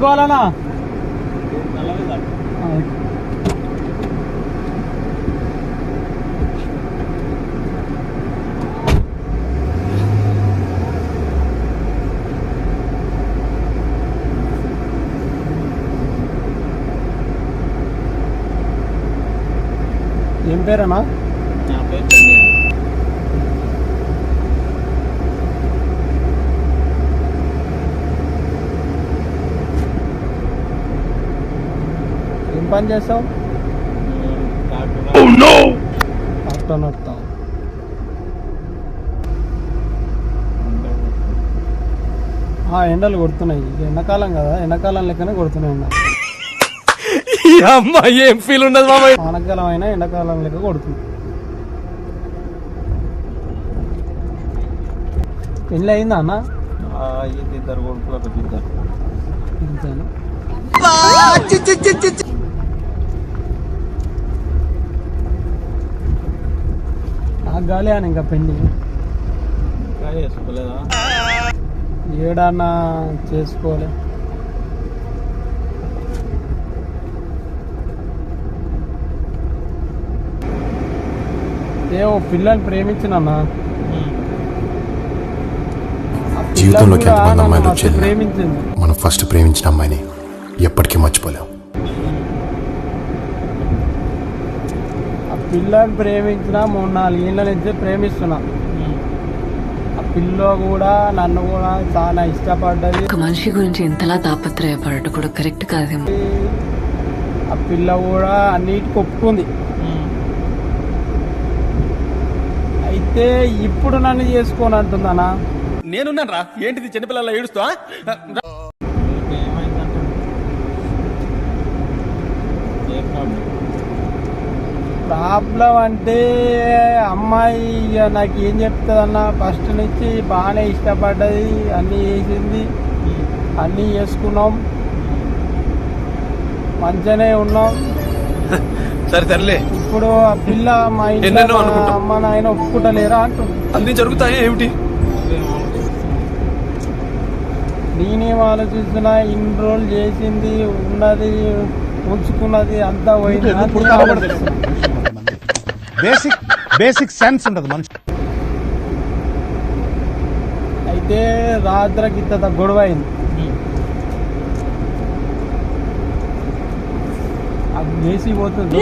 ఇడుకోవాలనా ఏం పేరన్నా నా పేరు చంద్ర ఏం పని చేస్తావు? ఆ, ఎండలు కొడుతున్నాయి. ఎండాకాలం కదా ఎండాకాలం లెక్కనే కొడుతున్నాయి ఎండ అమ్మా ఏం ఫీల్ ఉండదు మామయ్య వానకాలం అయినా ఎండాకాలం లెక్క కొడుతుంది పెళ్ళి అయిందా అన్న? ఇద్దరు కొడుకులు ఇద్దరు నాకు గాలి అని ఇంకా చేసుకోలేదా ఏడన్నా చేసుకోలే ఏ ఓ పిల్లని ప్రేమించినన్నా. ఆ జీవితంలోకి ఎంతమంది అమ్మాయిలు వచ్చేది ప్రేమించింది. మనం ఫస్ట్ ప్రేమించిన అమ్మాయిని ఎప్పటికీ మర్చిపోలేం ఆ పిల్లని ప్రేమించిన మూడు నాలుగు ఏళ్ళ నుంచి ప్రేమిస్తున్నా. ఆ పిల్ల కూడా నన్ను కూడా చాలా ఇష్టపడ్డది. ఒక మనిషి గురించి ఇంతలా తాపత్రయపడటం కూడా కరెక్ట్ కాదేమో. ఆ పిల్ల కూడా అన్నిటికి ఒప్పుకుంది అయితే ఇప్పుడు నన్ను చేసుకోని అంటుందనా నేనున్నాను రా ఏంటిది చిన్నపిల్లల ఏడుస్తా ఏమైందంటే ఏ ప్రాబ్లం ప్రాబ్లం అంటే అమ్మాయి ఇక నాకు ఏం చెప్తుందన్న ఫస్ట్ నుంచి బాగానే ఇష్టపడ్డది అన్నీ చేసింది అన్నీ చేసుకున్నాం. మంచిగానే ఉన్నాం. సరే తరలే ఇప్పుడు ఆ పిల్ల మా ఇంట్లో. అమ్మ నాయన ఒప్పుకుంటలేరా అంటుంది. అన్ని జరుగుతాయి ఏమిటి? నేనేం ఆలోచిస్తున్నా ఇన్ని రోజులు చేసింది ఉన్నది ఉంచుకున్నది అంతా పోయింది. బేసిక్ బేసిక్ సెన్స్ ఉండదు మనిషి. అయితే రాత్రికి ఇంత గొడవ అయింది. అది వేసి పోతుంది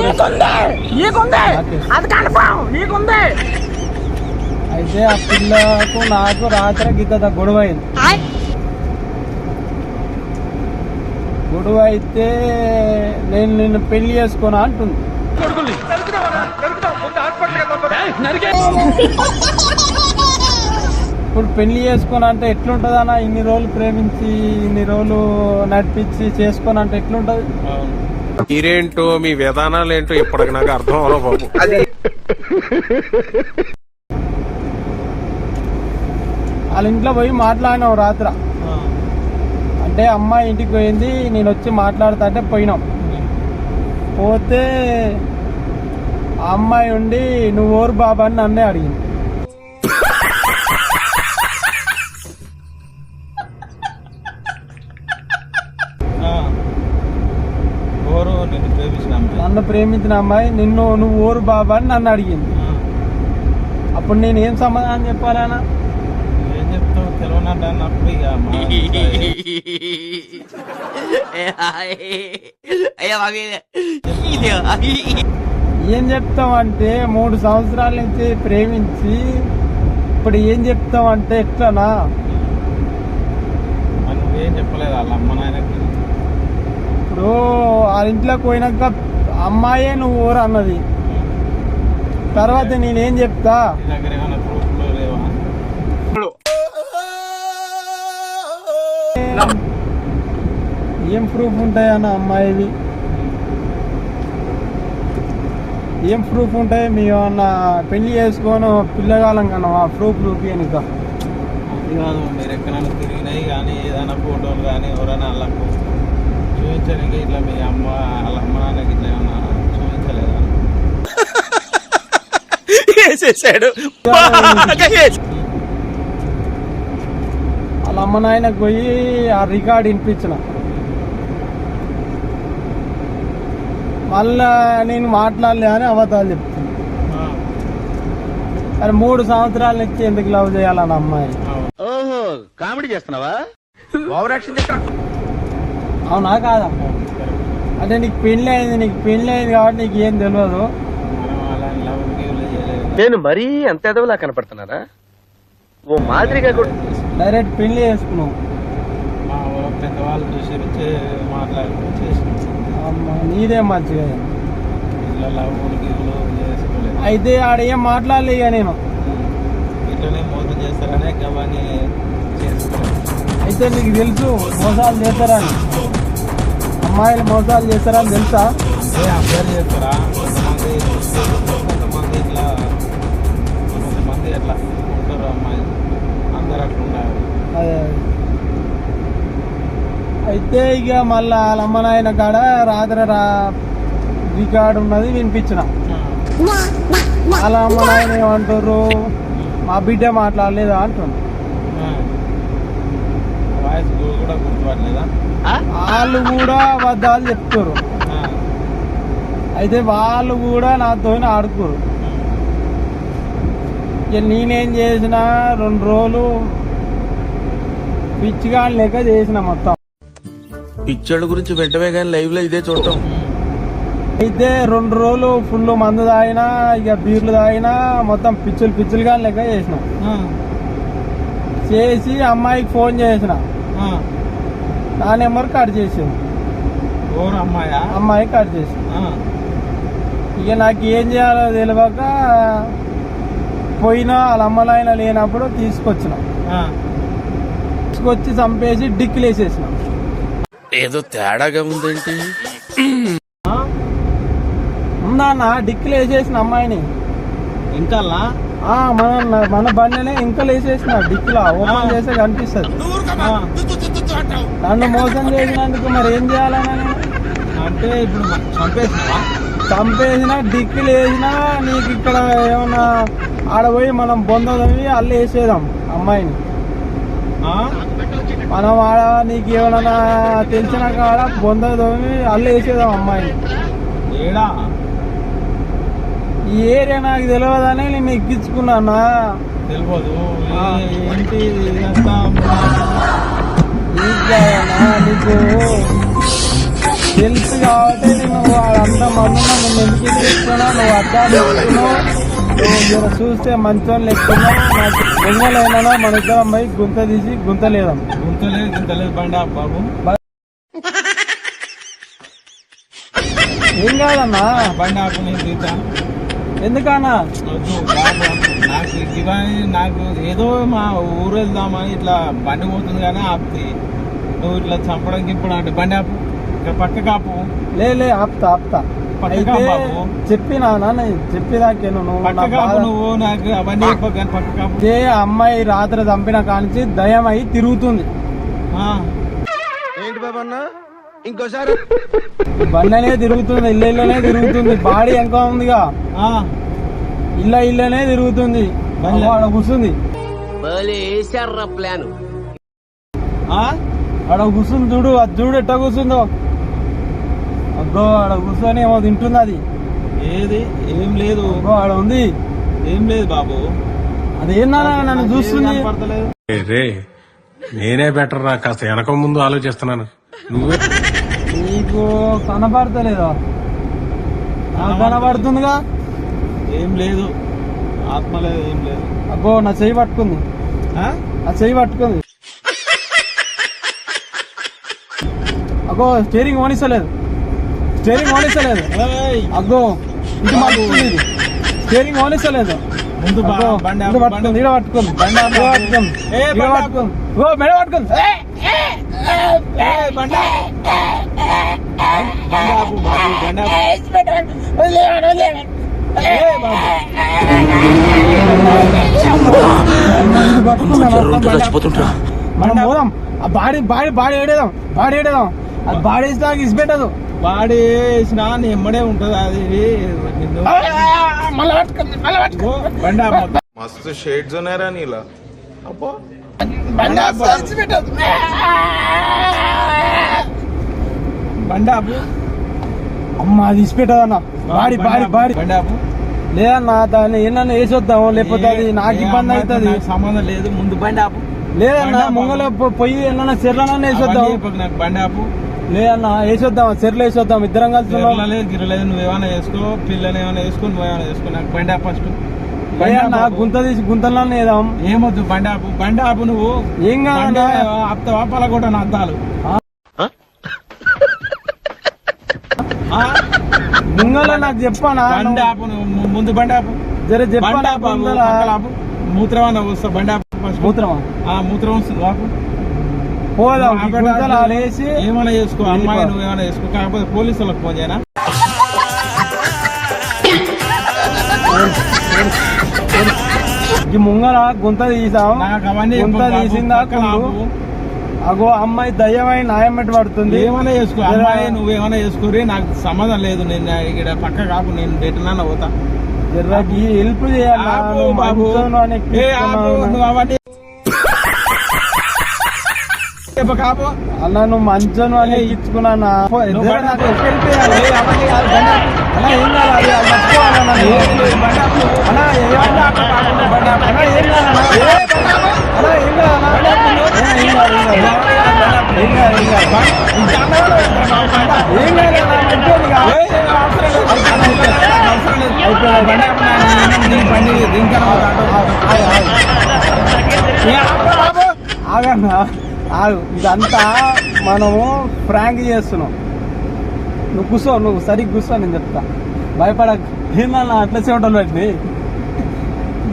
అయితే ఆ పిల్లకు నాకు రాత్రి గిత్త గొడవ అయింది. గొడవ అయితే నేను నిన్ను పెళ్ళి చేసుకున్నా అంటుంది. ఇప్పుడు పెళ్ళి చేసుకుని అంటే ఎట్లుంటది అన్న ఇన్ని రోజులు ప్రేమించి ఇన్ని రోజులు నడిపించి చేసుకొని అంటే ఎట్లుంటది మీరేంటో మీ విధానాలు ఏంటో ఇప్పటికి నాకు అర్థం అవలో బాబు. అది. వాళ్ళ ఇంట్లో పోయి మాట్లాడినాం రాత్ర. అంటే అమ్మాయి ఇంటికి పోయింది నేను వచ్చి మాట్లాడుతా అంటే పోయినాం పోతే ఆ అమ్మాయి ఉండి నువ్వు ఓరు బాబా అని నన్నే అడిగింది నన్ను ప్రేమించిన అమ్మాయి నిన్ను నువ్వు ఓరు బాబా అని నన్ను అడిగింది. అప్పుడు నేను ఏం సమాధానం చెప్పాలనా ఏం చెప్తావు తెలియనట్టు అన్నప్పుడు ఇక మా ఏం చెప్తాం అంటే మూడు సంవత్సరాల నుంచి ప్రేమించి ఇప్పుడు ఏం చెప్తాం అంటే ఎట్లనా? మరి నువ్వేం చెప్పలేదు వాళ్ళ అమ్మ నాయనకి. ఇప్పుడు ఆ ఇంట్లోకి పోయినాక అమ్మాయే నువ్వు ఊరు అన్నది. తర్వాత నేనేం చెప్తా? నీ దగ్గర ఏమైనా ప్రూఫ్లు లేవా? ఏం ప్రూఫ్ ఉంటాయన్న అమ్మాయివి? ఏం ప్రూఫ్ ఉంటాయి మీ ఏమన్నా పెళ్ళి చేసుకొని పిల్లగాలం కన్నా ఆ ప్రూఫ్ అది కాదు మీరు ఎక్కడైనా తిరిగినాయి కానీ ఏదైనా ఫోటోలు కానీ ఎవరైనా వాళ్ళకు చూపించడానికి ఇట్లా మీ అమ్మ వాళ్ళ అమ్మ నాన్నకి ఇట్లా ఏమన్నా చూపించలేదా? వేసేసాడు. వాళ్ళ అమ్మ నాయనకు పోయి ఆ రికార్డ్ వినిపించిన. మళ్ళా నేను మాట్లాడలే అని అబద్ధాలు చెప్తుంది ఆ, మరి మూడు సంవత్సరాల నుంచి ఎందుకు లవ్ చేయాలని అమ్మాయి. ఓహో కామెడీ చేస్తున్నావా? అవునా కాదా అంటే నీకు పెళ్ళి అయింది నీకు పెళ్ళి అయింది కాబట్టి నీకు ఏం తెలియదు. నేను మరీ అంత ఎదవలా కనపడుతున్నారా ఓ మాదిరిగా కూడా డైరెక్ట్ పెళ్ళి చేసుకున్నావు మా పెద్దవాళ్ళు చూసి అమ్మ, నీదే మంచిగా. అయితే ఆడ ఏం మాట్లాడలే ఇక నేను. అయితే నీకు తెలుసు మోసాలు చేస్తారని. అమ్మాయిలు మోసాలు చేస్తారని తెలుసా? అబ్జర్వ్ చేస్తారా? కొంతమంది కొంతమంది ఇట్లా కొంతమంది అట్లా ఉంటారు అందరు అట్లా అదే. అయితే ఇక మళ్ళా వాళ్ళ అమ్మ నాయన కాడ రాత్రి రా రికార్డు ఉన్నది వినిపించిన. వాళ్ళ అమ్మ నాయన ఏమంటారు మా బిడ్డ మాట్లాడలేదా అంటున్నారు గుర్తుపడలేదా? వాళ్ళు కూడా అబద్ధాలు చెప్తారు. అయితే వాళ్ళు కూడా నాతో ఆడుకోరు ఇక నేనేం చేసిన రెండు రోజులు పిచ్చిగా లెక్క చేసిన మొత్తం. పిచ్చోళ్ళ గురించి వెంటనే కానీ లైవ్లో ఇదే చూడటం అయితే రెండు రోజులు ఫుల్ మందు తాగినా ఇక బీర్లు తాగినా మొత్తం పిచ్చులు పిచ్చులుగా లెక్క చేసిన. చేసి అమ్మాయికి ఫోన్ చేసిన ఆ. నా నెంబర్ కట్ చేసింది ఎవరు అమ్మాయా అమ్మాయి కట్ చేసి ఆ. ఇక నాకు ఏం చేయాలో తెలియక పోయినా వాళ్ళ అమ్మలైన లేనప్పుడు తీసుకొచ్చిన ఆ. తీసుకొచ్చి చంపేసి డిక్కులు వేసేసిన ఏదో తేడాగా ఉందేంటి? ఉందా డిక్కులు వేసేసిన అమ్మాయిని. ఇంకా ఆ, మన మన బండినే ఇంకా వేసేసిన డిక్కులా ఓపెన్ చేస్తే కనిపిస్తుంది. నన్ను మోసం చేసినందుకు మరి ఏం చేయాలన్నా నేను అంటే ఇప్పుడు చంపేసినావా? చంపేసిన డిక్కులు వేసినా నీకు ఇక్కడ ఏమన్నా ఆడ పోయి మనం బొందదవి అల్లు వేసేదాం అమ్మాయిని. ఆ? మనం ఆడ నీకు ఏమన్నా తెలిసిన కాడ బొందదవి అల్లు వేసేదాం అమ్మాయిని. ఏడా? ఈ ఏరియా నాకు తెలియదని నేను తెలియదు ఆ. ఏ- ఏంటి ఇదంతా నీకు? తెలుసు కాబట్టి నేను వాళ్ళంత మంది నువ్వు ఎందుకు ఎక్కిస్తున్నావు నువ్వు ఎత్తున్నావు నువ్వు చూస్తే మంచోళ్ళు లెక్కున్నావు నాకు దొంగలైనా మన ఇద్దరం పోయి గుంత తీసి గుంత లేదాం. గుంతలేదు గుంతలేదు బండి ఆపు బాబు. ఏం కాదన్నా? బండి ఆపు నేను తీతా ఎందుకన్నా నాకు ఇవన్నీ నాకు ఏదో మా ఊరు వెళ్దామని ఇట్లా బండి పోతుంది కానీ ఆపుతి. నువ్వు ఇట్లా చంపడం గింపడం అంటే బండి ఆపు. ఇక్కడ పక్క కాపు లే లే ఆపుతా ఆపుతా. అయితే. చెప్పినా నాన్న చెప్పేదాకేను నువ్వు నాకు అవన్నీ ఇదే అమ్మాయి రాత్రి చంపిన కానించి దయం అయి తిరుగుతుంది. ఆ, ఏంటి ఇంకోసారి. బండనే తిరుగుతుంది ఇళ్ళ ఇళ్ళనే తిరుగుతుంది బాడీ ఇంకా ఉందిగా. ఆ, ఇళ్ళ ఇళ్ళనే తిరుగుతుంది ఆడ కూర్చుంది. ఆ? ఆడ కూర్చుంది చూడు అది చూడు ఎట్ట కూర్చుందో. అగ్గో ఆడ కూర్చొని ఏమో తింటుంది అది. ఏది? ఏం లేదు. అగ్గో ఆడ ఉంది. ఏం లేదు బాబు. అదేందా నన్ను చూస్తుంది? కనపడతలేదు. రే నేనే బెటర్ రా కాస్త వెనక ముందు ఆలోచిస్తున్నాను. నువ్వే. నీకు కనపడతలేదా? నాకు కనపడుతుందిగా? ఏం లేదు. ఆత్మ లేదు ఏం లేదు. అగ్గో నా చెయ్యి పట్టుకుంది. ఆ? నా చెయ్యి పట్టుకుంది. అగ్గో స్టీరింగ్ ఓనిస్తలేదు స్టీరింగ్ ఓనిస్తలేదు ఏయ్, అగ్గో ఇది ఇది స్టీరింగ్ ఓనిస్తలేదు ముందు పట్టుకుంది బండి ఈడ పట్టుకుంది బండి పట్టుకుంది ఏ, ఈడ బండి ఆపు. పట్టుకుంది ఓ మెడ పట్టుకుంది ఆపు. మనం పోదాం. ఆ బాడీ బాడీ బాడీ ఏడేదాం బాడీ ఏడేదాం అది బాడేసినా ఇసిపెట్టదు బాడేసినా ఎమ్మడే ఉంటది అది. మస్తు షేడ్స్ ఉన్నారా నీలా. అబ్బో. బండాపు అమ్మ అది ఇసిపెట్టదన్న బాడి బాడి బాడి బండాపు లేదన్నా దాన్ని ఏమన్నా వేసొద్దాము లేకపోతే అది నాకు ఇబ్బంది అవుతుంది సంబంధం లేదు. ముందు బండి లేదన్నా ముంగల పొయ్యి ఏమన్నా చెర్లన్నా వేసొద్దాం. నాకు బండి లేదన్నా వేసొద్దాం చెర్లు వేసొద్దాం ఇద్దరం కలిసి ఉన్నాం. గిరలేదు గిరలేదు నువ్వేమైనా వేసుకో పిల్లని ఏమైనా వేసుకో నువ్వేమైనా వేసుకో నాకు బండి ఆపు ఫస్ట్ గుంత తీసి గుంతల్లో వేద్దాం. ఏమొద్దు బండి ఆపు. బండి ఆపు నువ్వు. ఏం బండి కాదన్నా ఆపుతావా పలగొట్ట నా అద్దాలు. ఆ? ముంగల నాకు చెప్పానా? బండి ఆపు నువ్వు. ము- ముందు బండి ఆపు. జర బండి ఆపు ఆపు, ఆపు. మూత్రం అన్న వస్తా బండి ఆపు ఫస్ట్ మూత్రమా? ఆ మూత్రం వస్తుంది ఆపు. పోదాం ఆడేసి ఏమైనా చేసుకో అమ్మాయి. నువ్వు ఏమైనా చేసుకో కాకపోతే పోలీసులకు ఫోన్ చేయనా? ఈ ముంగల గుంత తీసాం. నాకు అవన్నీ గుంత తీసిందా. అగో అమ్మాయి దయ్యమై న్యాయం పెట్టి పడుతుంది ఏమైనా చేసుకో అమ్మాయి నువ్వేమైనా చేసుకోరి నాకు సంబంధం లేదు నేను ఇక్కడ పక్క కాపు నేను ఎటున్నా పోతా. జర్రకి హెల్ప్ చేయాలి బాబు. నువ్వు అవన్నీ అలా నువ్వు మంచను అని ఇచ్చుకున్నా బండి. ఆగన్నా ఆగు ఇదంతా మనము ప్రాంక్ చేస్తున్నాం. నువ్వు కూర్చో నువ్వు సరిగ్గా కూర్చో నేను చెప్తా. భయపడక ఏందన్నా అట్లా చెమటలు పెట్టి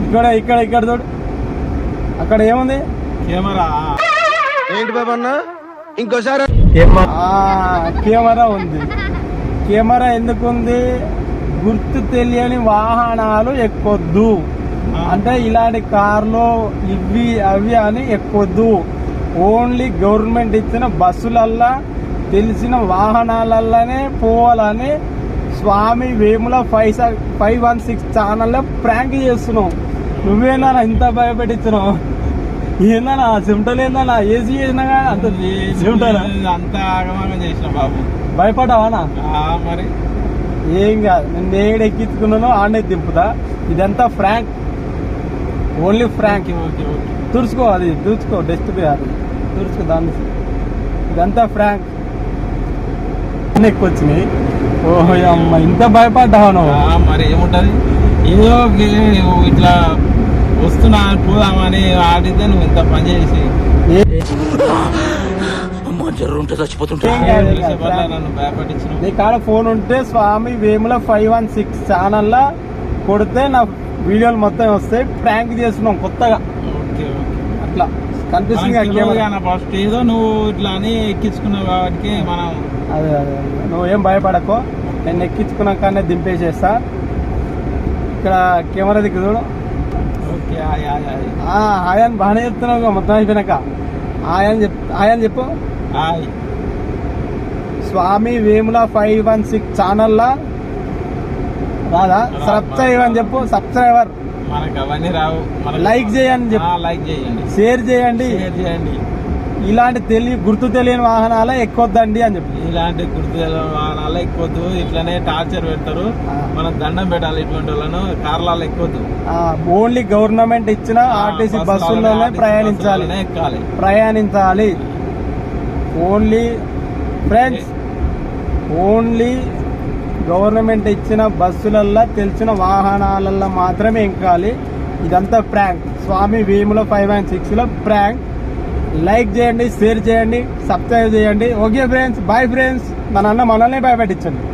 ఇక్కడ ఇక్కడ ఇక్కడ చూడు. అక్కడ ఏముంది? కెమెరా. ఏంటి బాబన్న? ఇంకోసారి ఆ, కెమెరా ఉంది. కెమెరా ఎందుకు ఉంది? గుర్తు తెలియని వాహనాలు ఎక్కొద్దు. అంటే ఇలాంటి కార్లు ఇవి అవి అని ఎక్కొద్దు. ఓన్లీ గవర్నమెంట్ ఇచ్చిన బస్సులల్లా తెలిసిన వాహనాలల్లానే పోవాలని Swami Vemula five five one six ఛానల్లో ప్రాంక్ చేస్తున్నావు నువ్వేనా ఇంత భయపెట్టించినావు ఏందన్నా సిమ్టలు ఏందన్నా ఏసీ చేసినా కానీ అంత సిమ్టలా అంతా ఆగమాగం చేసిన బాబు. భయపడ్డావానా మరి. ఏం కాదు నేను నేడు ఎక్కించుకున్నాను ఆడనే దింపుతా. ఇదంతా ఫ్రాంక్ ఓన్లీ ఫ్రాంక్ తుడుచుకో అది తుడుచుకో డస్ట్ అది. దాన్ని. ఇదంతా ఫ్రాంక్. అన్నీ ఎక్కువ వచ్చినాయి ఓహో అమ్మ ఇంత భయపడ్డావా మరి ఏముంటది? ఏదో ఇట్లా వస్తున్నా పోదామని ఆడితే నువ్వు ఇంత పని చేసి. నీ కాడ ఫోన్ ఉంటే Swami Vemula five one six ఛానల్లో కొడితే నా వీడియోలు మొత్తం వస్తాయి. ప్రాంక్ చేస్తున్నాం కొత్తగా. అట్లా. కనిపిస్తుంది ఫస్ట్ ఏదో నువ్వు ఇట్లా అని ఎక్కించుకున్నావు కాబట్టి మనం అదే అదే. నువ్వేం భయపడకో. నేను ఎక్కించుకున్నాకనే దింపేసేస్తా. ఇక్కడ కెమెరా దిక్కు చూడు. ఓకే ఆయ్, ఆయ్, ఆయ్. ఆ, హాయ్ అని బాగానే చెప్తున్నావు మొత్తం అయిపోయినాక. హాయ్ అని చెప్ హాయ్ అని చెప్పు. Swami Vemula five one six ఛానల్లా? రాదా? సబ్స్క్రైబ్ అని చెప్పు. సబ్స్క్రైబర్. మనకు అవన్నీ రావు. లైక్. ఆ, లైక్ చేయండి. షేర్ చేయండి. షేర్ చేయండి. ఇలాంటి తెలియ గుర్తు తెలియని వాహనాలే ఎక్కొద్దండి అని చెప్పు. ఇలాంటి గుర్తు వాహనాలు ఎక్కొద్దు. ఇట్లనే టార్చర్ పెడతారు. మనం దండం పెట్టాలి ఇటువంటి వాళ్ళను. కార్లలో ఎక్కొద్దు. ఓన్లీ గవర్నమెంట్ ఇచ్చిన ఆర్టీసీ బస్సులలోనే, ప్రయాణించాలి. ఎక్కాలి. ప్రయాణించాలి. ఓన్లీ ఫ్రెండ్స్ ఓన్లీ గవర్నమెంట్ ఇచ్చిన బస్సులల్లో తెలిసిన వాహనాలల్లో మాత్రమే ఇంకాలి. ఇదంతా prank. Swami Vemula five and సిక్స్లో ప్రాంక్. లైక్ చేయండి షేర్ చేయండి సబ్స్క్రైబ్ చేయండి. Okay friends bye friends. మన అన్న మనల్ని భయపెట్టించండి.